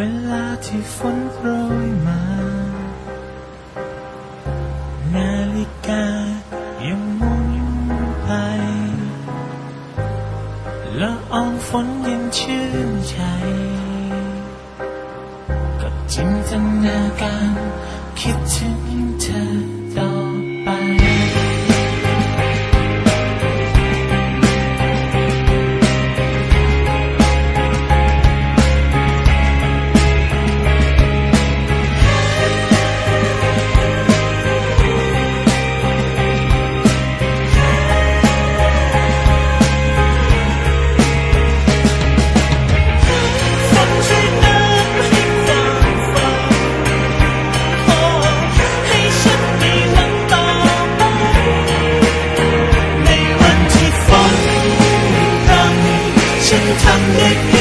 เวลาที่ฝนโปรยมา นาฬิกายังหมุนไปละอองฝนยังชื่นใจ กับจินตนาการคิดถึงเธอ ทำได้